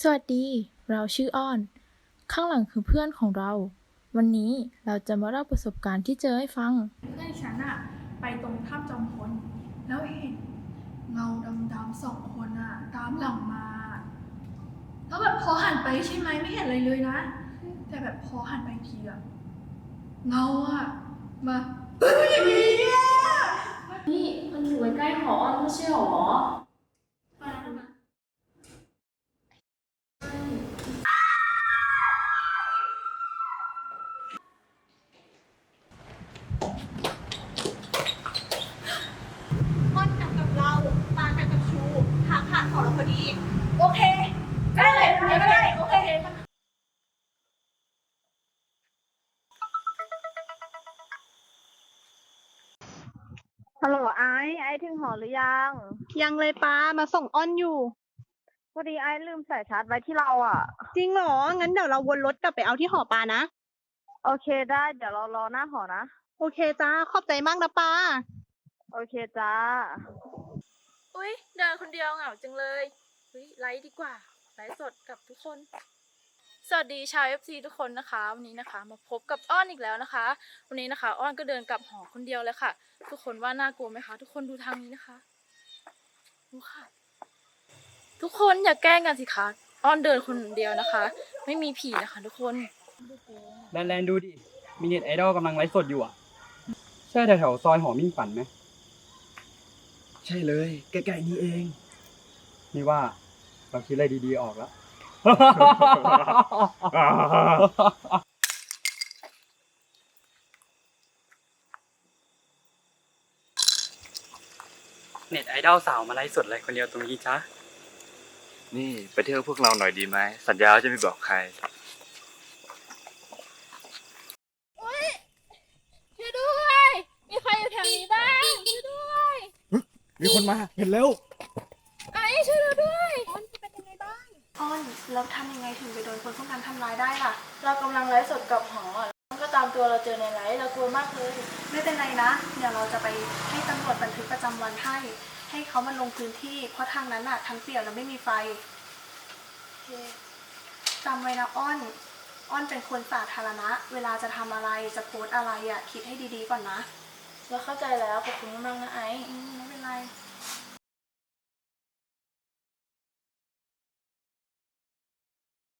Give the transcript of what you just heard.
สวัสดี เราชื่ออ้อน ข้างหลังคือเพื่อนของเรา วันนี้เราจะมาเล่าประสบการณ์ที่เจอให้ฟัง เพื่อนฉันอะไปตรงถ้ำจอมพลแล้วเห็นเงาดำๆสองคนอะตามหลังมา แล้วแบบพอหันไปใช่ไหมไม่เห็นอะไรเลยนะ แต่แบบพอหันไปอีกทีอะเงาอะมาเอ้ยอย่างนี้อะนี่มันอยู่ใกล้ๆหออ้อนไม่ใช่หรอ ฮัลโหลไอซ์ไอซ์ถึงหอหรือยัง ยังเลยป้ามาส่งอ้อนอยู่ พอดีไอซ์ลืมใส่ชาร์จไว้ที่เราอะ จริงเหรอ งั้นเดี๋ยวเราวนรถกลับไปเอาที่หอปลานะ โอเคได้ เดี๋ยวเรารอหน้าหอนะ โอเคจ้า ขอบใจมากนะป้า โอเคจ้า อุ๊ยเดินคนเดียวเหงาจังเลยอุ๊ยไลฟ์ดีกว่าไลฟ์สดกับทุกคน สวัสดีชาว FC ทุกคนนะคะ วันนี้นะคะมาพบกับอ้อนอีกแล้วนะคะ วันนี้นะคะ อ้อนก็เดินกลับหอคนเดียวเลยค่ะ ทุกคนว่าน่ากลัวไหมคะ ทุกคนดูทางนี้นะคะดูค่ะ ทุกคนอย่าแกล้งกันสิคะอ้อนเดินคนเดียวนะคะ ไม่มีผีนะคะ ทุกคนแลนแลนดูดิ มีเน็ตไอดอลกำลังไลฟ์สดอยู่อะ ใช่แถวๆซอยหอมิ่งฝันไหม ใช่เลย ใกล้ๆนี้เอง นี่ว่าเราคิดอะไรดีๆออกแล้ว เน็ตไอดอลสาวมาไลฟ์สดอะไรคนเดียวตรงนี้จ้ะนี่ไปเที่ยวพวกเราหน่อยดีไหม สัญญาว่าจะไม่บอกใครช่วยด้วย มีใครอยู่แถวนี้บ้างช่วยด้วย มีคนมา เห็นแล้ว ไอ้ช่วยเราด้วย อ้อน แล้วทำยังไงถึงไปโดนคนพวกนั้นทำร้ายได้ล่ะ เรากำลังไลฟ์สดกับหออะแล้วก็ตามตัวเราเจอในไลฟ์เรากลัวมากเลยไม่เป็นไรนะ เดี๋ยวเราจะไปให้ตำรวจบันทึกประจำวันให้ ให้เขามาลงพื้นที่ เพราะทางนั้นอะทั้งเปลี่ยวและไม่มีไฟจำไว้นะอ้อน อ้อนเป็นคนสาธารณะ เวลาจะทำอะไรจะโพสต์อะไรอะคิดให้ดีๆก่อนนะ เราเข้าใจแล้วขอบคุณมากๆนะไอซ์ อืมไม่เป็นไร